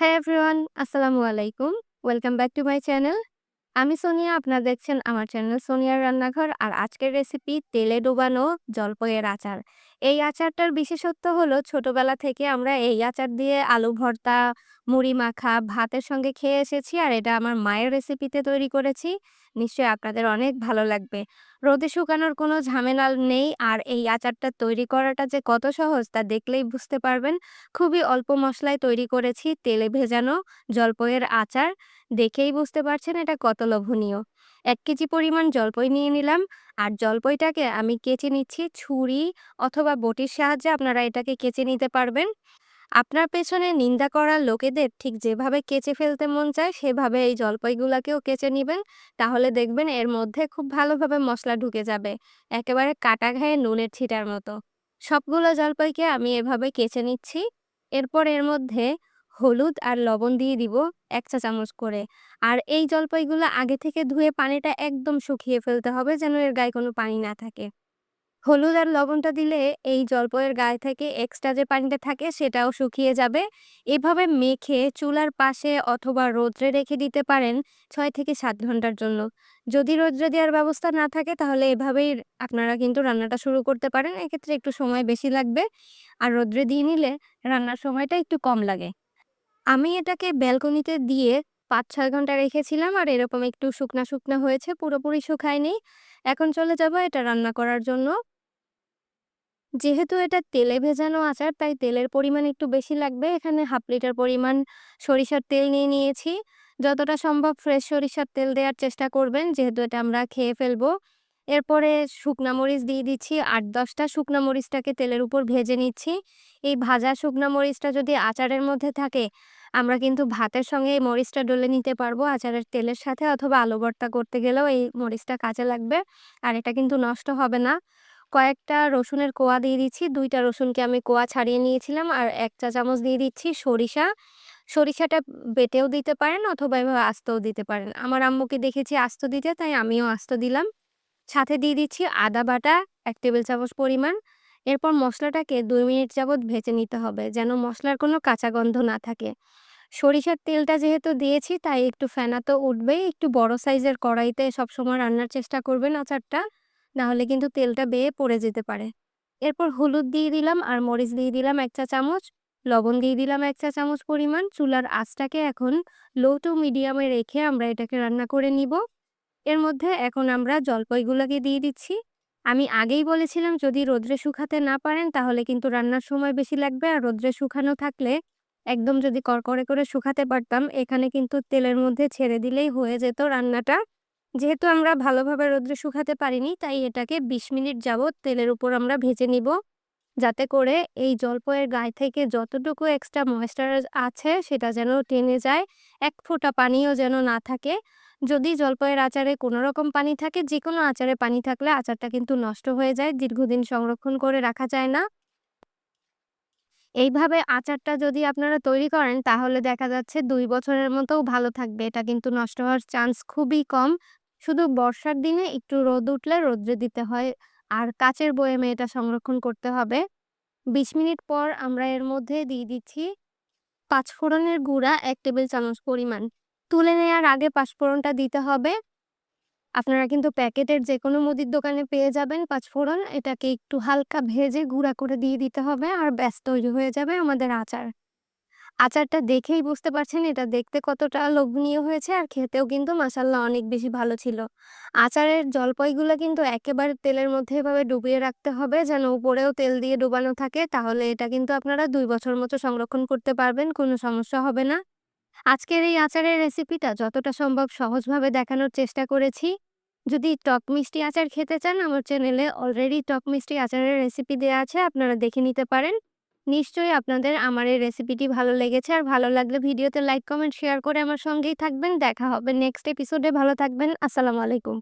হ্যাঁ এভরিওয়ান আসসালামু আলাইকুম welcome back to my channel আমি সোনিয়া, আপনারা দেখছেন আমার চ্যানেল সোনিয়ার রান্নাঘর। আর আজকের রেসিপি তেলে ডোবানো জলপইয়ের আচার। এই আচারটার বিশেষত্ব হলো, ছোটবেলা থেকে আমরা এই আচার দিয়ে আলু ভর্তা, মুড়ি মাখা, ভাতের সঙ্গে খেয়ে এসেছি। আর এটা আমার মায়ের রেসিপিতে তৈরি করেছি। নিশ্চয়ই আপনাদের অনেক ভালো লাগবে। রোদে শুকানোর কোনো ঝামেলা নেই। আর এই আচারটা তৈরি করাটা যে কত সহজ, তা দেখলেই বুঝতে পারবেন। খুবই অল্প মশলায় তৈরি করেছি তেলে ভেজানো জলপইয়ের আচার। দেখেই বুঝতে পারছেন এটা কত লোভনীয়। এক কেজি পরিমাণ জলপই নিয়ে নিলাম, আর জলপইটাকে আমি কেচে নিচ্ছি ছুরি অথবা বটির সাহায্যে আপনারা এটাকে কেচে নিতে পারবেন। আপনার পেছনে নিন্দা করার লোকেদের ঠিক যেভাবে কেচে ফেলতে মন চায় সেভাবে এই জলপাইগুলাকেও কেচে নেবেন, তাহলে দেখবেন এর মধ্যে খুব ভালোভাবে মশলা ঢুকে যাবে, একেবারে কাটা ঘায়ে নুনের ছিটার মতো। সবগুলো জলপাইকে আমি এভাবে কেচে নিচ্ছি, এরপর এর মধ্যে হলুদ আর লবণ দিয়ে দিব এক চা চামচ করে। আর এই জলপাইগুলো আগে থেকে ধুয়ে পানিটা একদম শুকিয়ে ফেলতে হবে যেন এর গায়ে কোনো পানি না থাকে। হলুদ আর লবণটা দিলে এই জলপইয়ের গায়ে থেকে এক্সট্রা যে পানিটা থাকে সেটাও শুকিয়ে যাবে। এভাবে মেখে চুলার পাশে অথবা রোদ্রে রেখে দিতে পারেন ছয় থেকে সাত ঘণ্টার জন্য। যদি রোদ্রে দেওয়ার ব্যবস্থা না থাকে তাহলে এভাবেই আপনারা কিন্তু রান্নাটা শুরু করতে পারেন। এক্ষেত্রে একটু সময় বেশি লাগবে। আর রোদ্রে দিয়ে নিলে রান্নার সময়টা একটু কম লাগে। আমি এটাকে ব্যালকনিতে দিয়ে পাঁচ ছয় ঘণ্টা রেখেছিলাম আর এরকম একটু শুকনা শুকনা হয়েছে, পুরোপুরি শুকায়নি। এখন চলে যাব এটা রান্না করার জন্য। যেহেতু এটা তেলে ভেজানো আচার, তাই তেলের পরিমাণ একটু বেশি লাগবে। এখানে হাফ লিটার পরিমাণ সরিষার তেল নিয়ে নিয়েছি। যতটা সম্ভব ফ্রেশ সরিষার তেল দেওয়ার চেষ্টা করবেন, যেহেতু এটা আমরা খেয়ে ফেলব। এরপরে শুকনা মরিচ দিয়ে দিচ্ছি। আট দশটা শুকনা মরিচটাকে তেলের উপর ভেজে নিচ্ছি। এই ভাজা শুকনা মরিচটা যদি আচারের মধ্যে থাকে, আমরা কিন্তু ভাতের সঙ্গে এই মরিচটা ডলে নিতে পারব। আচারের তেলের সাথে অথবা আলু ভর্তা করতে গেলেও এই মরিচটা কাজে লাগবে। আর এটা কিন্তু নষ্ট হবে না। কয়েকটা রসুনের কোয়া দিয়ে দিচ্ছি। দুইটা রসুনকে আমি কোয়া ছাড়িয়ে নিয়েছিলাম। আর এক চা চামচ দিয়ে দিচ্ছি সরিষা। সরিষাটা বেটেও দিতে পারেন অথবা এভাবে আস্তও দিতে পারেন। আমার আম্মুকে দেখেছি আস্ত দিতে, তাই আমিও আস্ত দিলাম। সাথে দিয়ে দিচ্ছি আদা বাটা, এক টেবিল চামচ পরিমাণ। এরপর মশলাটাকে দুই মিনিট যাবৎ ভেজে নিতে হবে যেন মশলার কোনো কাঁচা গন্ধ না থাকে। সরিষার তেলটা যেহেতু দিয়েছি, তাই একটু ফেনা তো উঠবেই। একটু বড় সাইজের কড়াইতে সবসময় রান্নার চেষ্টা করবেন আচারটা নাহলে কিন্তু তেলটা বেয়ে পড়ে যেতে পারে। এরপর হলুদ দিয়ে দিলাম আর মরিচ দিয়ে দিলাম এক চা চামচ। লবণ দিয়ে দিলাম এক চা চামচ পরিমাণ। চুলার আঁচটাকে এখন লো টু মিডিয়ামে রেখে আমরা এটাকে রান্না করে নিব। এর মধ্যে এখন আমরা জলপাইগুলোকে দিয়ে দিচ্ছি। আমি আগেই বলেছিলাম, যদি রোদ্রে শুকাতে না পারেন, তাহলে কিন্তু রান্নার সময় বেশি লাগবে। আর রোদ্রে শুকানো থাকলে একদম যদি করকরে করে শুকাতে পারতাম, এখানে কিন্তু তেলের মধ্যে ছেড়ে দিলেই হয়ে যেত রান্নাটা। যেহেতু আমরা ভালোভাবে রোদ্রে শুকাতে পারিনি, তাই এটাকে ২০ মিনিট যাবৎ তেলের উপর আমরা ভেজে নিব। যাতে করে এই জলপয়ের গায়ে থেকে যতটুকু এক্সট্রা ময়েশ্চারাইজ আছে, সেটা যেন টেনে যায়, এক ফোঁটা পানিও যেন না থাকে। যদি জলপয়ের আচারে কোনো রকম পানি থাকে যে কোনো আচারে পানি থাকলে আচারটা কিন্তু নষ্ট হয়ে যায়, দীর্ঘদিন সংরক্ষণ করে রাখা যায় না। এইভাবে আচারটা যদি আপনারা তৈরি করেন, তাহলে দেখা যাচ্ছে দুই বছরের মতোও ভালো থাকবে। এটা কিন্তু নষ্ট হওয়ার চান্স খুবই কম। শুধু বর্ষার দিনে একটু রোদ উঠলে রোদ্রে দিতে হয়, আর কাচের বয়েমে এটা সংরক্ষণ করতে হবে। বিশ মিনিট পর আমরা এর মধ্যে দিয়ে দিচ্ছি পাঁচফোড়নের গুঁড়া এক টেবিল চামচ পরিমাণ। তুলে নেওয়ার আগে পাঁচফোড়নটা দিতে হবে। আপনারা কিন্তু প্যাকেটের যে কোনো মুদির দোকানে পেয়ে যাবেন পাঁচফোড়ন। এটাকে একটু হালকা ভেজে গুঁড়া করে দিয়ে দিতে হবে আর ব্যাস, তৈরি হয়ে যাবে আমাদের আচার। আচারটা দেখেই বুঝতে পারছেন এটা দেখতে কতটা লোভনীয় হয়েছে আর খেতেও কিন্তু মাসাল্লাহ অনেক বেশি ভালো ছিল। আচারের জলপাইগুলো কিন্তু একেবারে তেলের মধ্যে এভাবে ডুবিয়ে রাখতে হবে যেন উপরেও তেল দিয়ে ডুবানো থাকে। তাহলে এটা কিন্তু আপনারা দুই বছর মতো সংরক্ষণ করতে পারবেন, কোনো সমস্যা হবে না। আজকের এই আচারের রেসিপিটা যতটা সম্ভব সহজভাবে দেখানোর চেষ্টা করেছি। যদি টক মিষ্টি আচার খেতে চান, আমার চ্যানেলে অলরেডি টক মিষ্টি আচারের রেসিপি দেওয়া আছে, আপনারা দেখে নিতে পারেন। নিশ্চয়ই আপনাদের আমার এই রেসিপিটি ভালো লেগেছে, আর ভালো লাগলে ভিডিওতে লাইক, কমেন্ট শেয়ার করে আমার সঙ্গেই থাকবেন। দেখা হবে নেক্সট এপিসোডে ভালো থাকবেন। আসসালামু আলাইকুম।